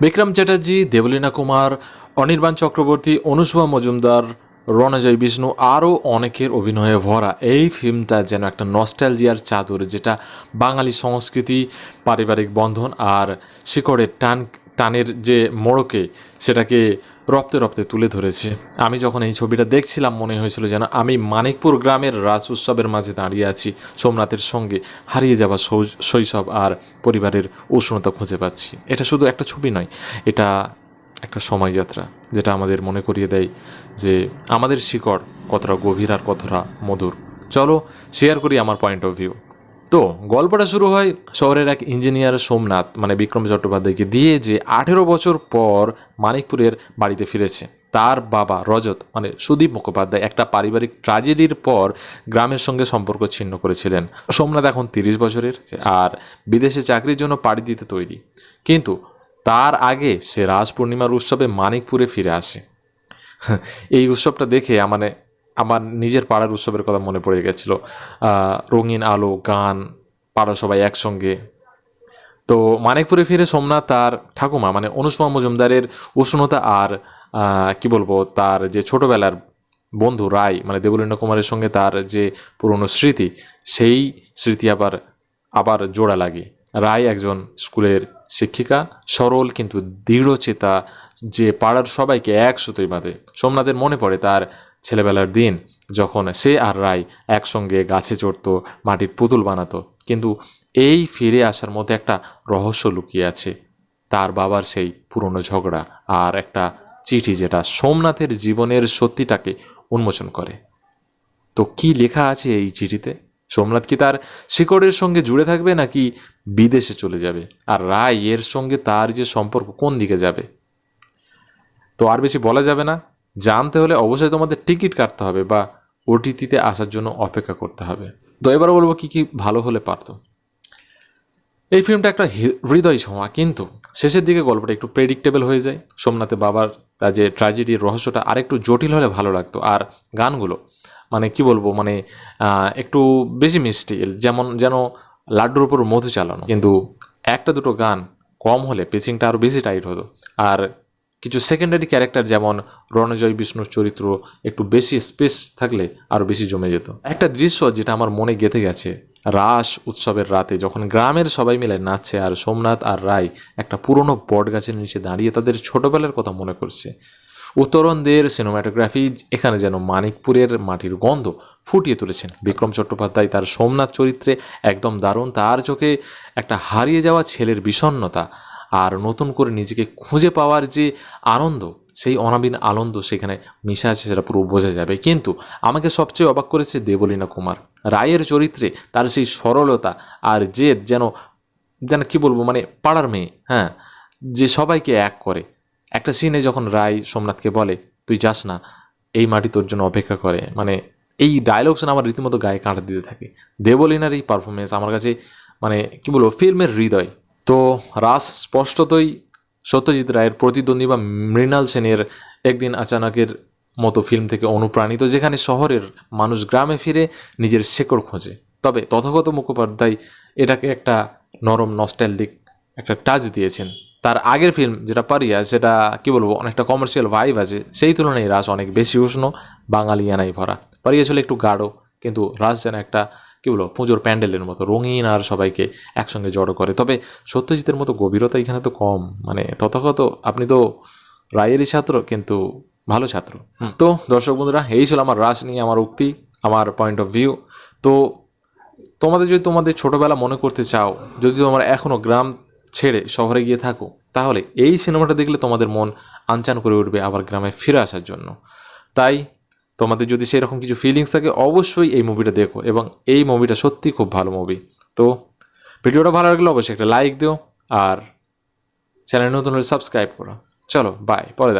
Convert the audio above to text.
বিক্রম চ্যাটার্জি দেবলীনা কুমার অনির্বাণ চক্রবর্তী অনুসভা মজুমদার রণজয় বিষ্ণু আরও অনেকের অভিনয়ে ভরা। এই ফিল্মটা যেন একটা নস্টালজিয়ার চাদর, যেটা বাঙালি সংস্কৃতি, পারিবারিক বন্ধন আর শিকড়ের টান, টানের যে মোড়কে সেটাকে রপ্তে রপ্তে তুলে ধরেছে। আমি যখন এই ছবিটা দেখছিলাম, মনে হয়েছিল যেন আমি মানিকপুর গ্রামের রাস উৎসবের মাঝে দাঁড়িয়ে আছি, সোমনাথের সঙ্গে হারিয়ে যাওয়া শৈশব আর পরিবারের উষ্ণতা খুঁজে পাচ্ছি। এটা শুধু একটা ছবি নয়, এটা একটা সময়যাত্রা যেটা আমাদের মনে করিয়ে দেয় যে আমাদের শিকড় কতটা গভীর আর কতটা মধুর। চলো শেয়ার করি আমার পয়েন্ট অফ ভিউ তো গল্পটা শুরু হয় শহরের এক ইঞ্জিনিয়ার সোমনাথ মানে বিক্রম চট্টোপাধ্যায়কে দিয়ে যে আঠেরো বছর পর মানিকপুরের বাড়িতে ফিরেছে। তার বাবা রজত মানে সুদীপ মুখোপাধ্যায় একটা পারিবারিক ট্র্যাজেডির পর গ্রামের সঙ্গে সম্পর্ক ছিন্ন করেছিলেন। সোমনাথ এখন তিরিশ বছরের আর বিদেশে চাকরির জন্য পাড়ি দিতে তৈরি। কিন্তু তার আগে সে রাজ পূর্ণিমার উৎসবে মানিকপুরে ফিরে আসে। এই উৎসবটা দেখে মানে আমার নিজের পাড়ার উৎসবের কথা মনে পড়ে গেছিল। রঙিন আলো, গান, পাড়া সবাই একসঙ্গে। তো মানিকপুরে ফিরে সোমনাথ তার ঠাকুমা মানে অনুষ্মা মজুমদারের উষ্ণতা আর কি বলব, তার যে ছোটবেলার বন্ধু রায় মানে দেবলীনা কুমারের সঙ্গে তার যে পুরনো স্মৃতি, সেই স্মৃতি আবার আবার জোড়া লাগে। রায় একজন স্কুলের শিক্ষিকা সরল কিন্তু দৃঢ়চেতা যে পাড়ার সবাইকে এক সুতোই বাঁধে। সোমনাথের মনে পড়ে তার ছেলেবেলার দিন, যখন সে আর রায় একসঙ্গে গাছে চড়তো, মাটির পুতুল বানাতো। কিন্তু এই ফিরে আসার মধ্যে একটা রহস্য লুকিয়ে আছে। তার বাবার সেই পুরনো ঝগড়া আর একটা চিঠি যেটা সোমনাথের জীবনের সত্যিটাকে উন্মোচন করে। তো কি লেখা আছে এই চিঠিতে? সোমনাথ কি তার শিকড়ের সঙ্গে জুড়ে থাকবে নাকি বিদেশে চলে যাবে? আর রায় এর সঙ্গে তার যে সম্পর্ক কোন দিকে যাবে? তো আর বেশি বলা যাবে না। জানতে হলে অবশ্যই তোমাদের টিকিট কাটতে হবে বা ওটিটিতে আসার জন্য অপেক্ষা করতে হবে। তো এবার বলব কি কি ভালো হলে পারতো। এই ফিল্মটা একটা হৃদয় ছোঁয়া, কিন্তু শেষের দিকে গল্পটা একটু প্রেডিক্টেবল হয়ে যায়। সোমনাথের বাবার, তার যে ট্র্যাজেডির রহস্যটা আরেকটু জটিল হলে ভালো লাগতো। আর গানগুলো মানে কি বলব মানে একটু বেশি মিষ্টি, যেমন, যেন লাড্ডুর উপর মধু চালানো। কিন্তু একটা দুটো গান কম হলে পেচিংটা আরও বেশি টাইট হতো। আর কিছু সেকেন্ডারি ক্যারেক্টার যেমন রণজয়, বিষ্ণুর চরিত্র একটু বেশি স্পেস থাকলে আরও বেশি জমে যেত। একটা দৃশ্য যেটা আমার মনে গেঁথে গেছে, রাস উৎসবের রাতে যখন গ্রামের সবাই মিলে নাচছে আর সোমনাথ আর রায় একটা পুরনো বট গাছের নিচে দাঁড়িয়ে তাদের ছোটবেলার কথা মনে করছে উত্তরণদের সিনেমাটোগ্রাফি এখানে যেন মানিকপুরের মাটির গন্ধ ফুটিয়ে তুলেছেন। বিক্রম চট্টোপাধ্যায় তার সোমনাথ চরিত্রে একদম দারুণ, তার চোখে একটা হারিয়ে যাওয়া ছেলের বিষণ্ণতা আর নতুন করে নিজেকে খুঁজে পাওয়ার যে আনন্দ, সেই অনাবিন আনন্দ সেখানে মিশে আছে সেটা পুরো বোঝা যাবে। কিন্তু আমাকে সবচেয়ে অবাক করেছে দেবলীনা কুমার। রায়ের চরিত্রে তার সেই সরলতা আর জেদ যেন যেন কি বলব মানে পাড়ার মেয়ে হ্যাঁ যে সবাইকে এক করে। একটা সিনে যখন রায় সোমনাথকে বলে, তুই যাস না, এই মাটি তোর জন্য অপেক্ষা করে। মানে এই ডায়লগ শুনে আমার রীতিমতো গায়ে কাঁটা দিতে থাকে। দেবলীনার এই পারফরমেন্স আমার কাছে মানে কি বলব, ফিল্মের হৃদয়। তো রাস স্পষ্টতই সত্যজিৎ রায়ের প্রতিদ্বন্দ্বী বা মৃণাল সেনের একদিন আচানকের মতো ফিল্ম থেকে অনুপ্রাণিত, যেখানে শহরের মানুষ গ্রামে ফিরে নিজের শেকড় খোঁজে। তবে তথাগত মুখোপাধ্যায় এটাকে একটা নরম নস্টাইল দিক একটা টাচ দিয়েছেন। তার আগের ফিল্ম যেটা পারিয়া সেটা কি বলব অনেকটা কমার্শিয়াল ভাইব আছে সেই তুলনায় রাস অনেক বেশি উষ্ণ বাঙালিয়ানাই ভরা। পারিয়া ছিল একটু গাঢ় কিন্তু রাস যেন একটা কি বলব পুজোর প্যান্ডেলের মতো রঙিন আর সবাইকে একসঙ্গে জড়ো করে। তবে সত্যজিতের মতো গভীরতা এখানে তো কম মানে তথাগত আপনি তো রায়েরই ছাত্র কিন্তু ভালো ছাত্র। তো দর্শক বন্ধুরা এই ছিল আমার রাস নিয়ে আমার উক্তি আমার পয়েন্ট অফ ভিউ তো তোমাদের যদি তোমাদের ছোটোবেলা মনে করতে চাও যদি তোমরা এখনও গ্রাম ছেড়ে শহরে গিয়ে থাকো। তাহলে এই সিনেমাটা দেখলে তোমাদের মন আনচান করে উঠবে আবার গ্রামে ফিরে আসার জন্য। তাই তোমাদের যদি সেরকম কিছু ফিলিংস থাকে, অবশ্যই এই মুভিটা দেখো এবং এই মুভিটা সত্যি খুব ভালো মুভি তো ভিডিওটা ভালো লাগলে অবশ্যই একটা লাইক দিও আর চ্যানেল নতুন হলে সাবস্ক্রাইব করো। চলো বাই পরে দেখ